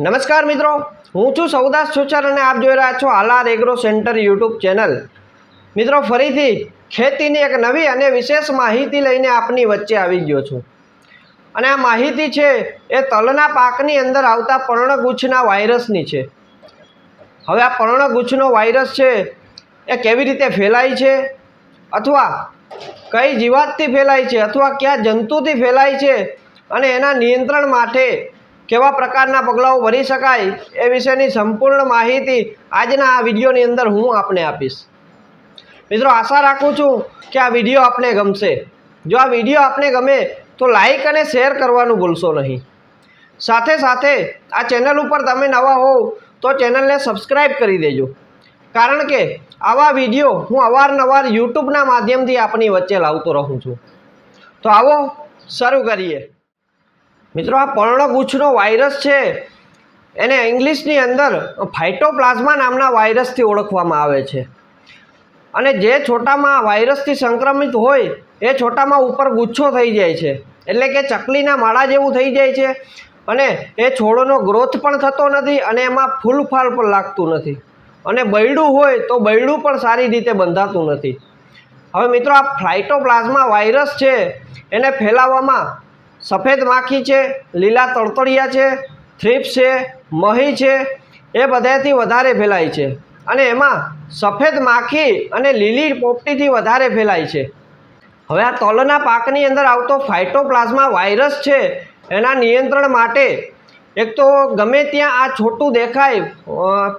નમસ્કાર મિત્રો, હું છું સૌદાસ છુચર અને આપ જોઈ રહ્યા છો Alar agro centre YouTube channel. મિત્રો, ફરીથી ખેતીની એક નવી અને વિશેષ માહિતી લઈને આપની વચ્ચે આવી ગયો છું. અને આ માહિતી છે, એ તલના પાકની અંદર આવતા પર્ણગુચ્છના વાયરસની છે. હવે આ પર્ણગુચ્છનો વાયરસ છે, એ કેવી રીતે ફેલાય છે? અથવા કઈ જીવાતથી ફેલાય છે? અથવા કયા જંતુથી ફેલાય છે? અને એના નિયંત્રણ માટે કેવા પ્રકારના પગલાઓ ભરી શકાય એ વિશેની સંપૂર્ણ માહિતી આજના આ વિડીયોની અંદર હું આપને આપીશ. મિત્રો, આશા રાખું છું કે આ વીડિયો આપને ગમશે. જો આ વીડિયો આપને ગમે તો લાઈક અને શેર કરવાનું ભૂલશો નહીં. સાથે સાથે આ ચેનલ ઉપર તમે નવા હોવ તો ચેનલને સબસ્ક્રાઈબ કરી દેજો. કારણ કે આવા વીડિયો હું અવારનવાર યુટ્યુબના માધ્યમથી આપની વચ્ચે લાવતો રહું છું. તો આવો, શરૂ કરીએ. મિત્રો, આ પર્ણગુચ્છનો વાયરસ છે. એને ઇંગ્લિશની અંદર ફાઇટોપ્લાઝમા નામના વાયરસથી ઓળખવામાં આવે છે. અને જે છોટામાં વાયરસથી સંક્રમિત હોય, એ છોટામાં ઉપર ગુચ્છો થઈ જાય છે. એટલે કે ચકલીના માળા જેવું થઈ જાય છે. અને એ છોડનો ગ્રોથ પણ થતો નથી અને એમાં ફૂલ ફાલ પણ લાગતું નથી. અને બૈડું હોય તો બૈડું પણ સારી રીતે બંધાતું નથી. હવે મિત્રો, આ ફ્લાઇટોપ્લાઝમા વાયરસ છે, એને ફેલાવવામાં સફેદ માખી છે, લીલા તળતળિયા છે થ્રીપ્સ છે, મહી છે, એ બધાથી વધારે ફેલાય છે. અને એમાં સફેદ માખી અને લીલી પોપટીથી વધારે ફેલાય છે. હવે આ તલના પાકની અંદર આવતો ફાઇટોપ્લાઝમા વાયરસ છે, એના નિયંત્રણ માટે એક તો ગમે ત્યાં આ છોટું દેખાય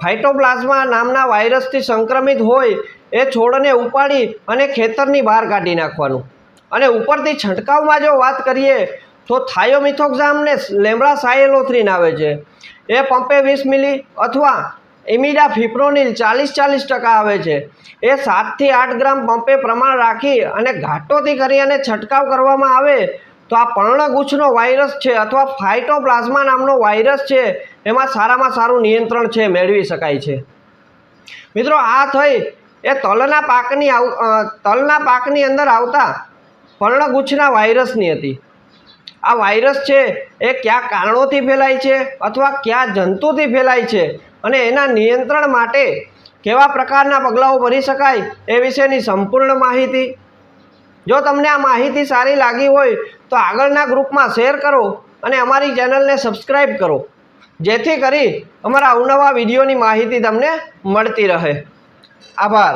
ફાઇટોપ્લાઝમા નામના વાયરસથી સંક્રમિત હોય, એ છોડને ઉપાડી અને ખેતરની બહાર કાઢી નાખવાનું. અને ઉપરથી છંટકાવમાં જો વાત કરીએ તો થાયોમિથોક્ઝામને લેમડા સાયલોથ્રીન આવે છે. એ પંપે વીસ મિલી અથવા ઇમિડા ફિપ્રોનિલ ચાલીસ ચાલીસ ટકા આવે છે. એ સાતથી આઠ ગ્રામ પંપે પ્રમાણ રાખી અને ઘાટોથી કરી અને છંટકાવ કરવામાં આવે તો આ પર્ણગુચ્છનો વાયરસ છે અથવા ફાઇટોપ્લાઝમા નામનો વાયરસ છે. એમાં સારામાં સારું નિયંત્રણ છે, મેળવી શકાય છે. મિત્રો, આ થઈ. એ તલના પાકની તલના પાકની અંદર આવતા પર્ણગુચ્છના વાયરસની હતી. આ વાયરસ છે, એ કયા કારણોથી ફેલાય છે અથવા કયા જંતુથી ફેલાય છે અને એના નિયંત્રણ માટે કેવા પ્રકારના પગલાઓ ભરી શકાય એ વિશેની સંપૂર્ણ માહિતી. જો તમને આ માહિતી સારી લાગી હોય, તો આગળના ગ્રુપમાં શેર કરો અને અમારી ચેનલને સબસ્ક્રાઈબ કરો. જેથી કરી અમારા અવનવા વિડીયોની માહિતી તમને મળતી રહે. આભાર.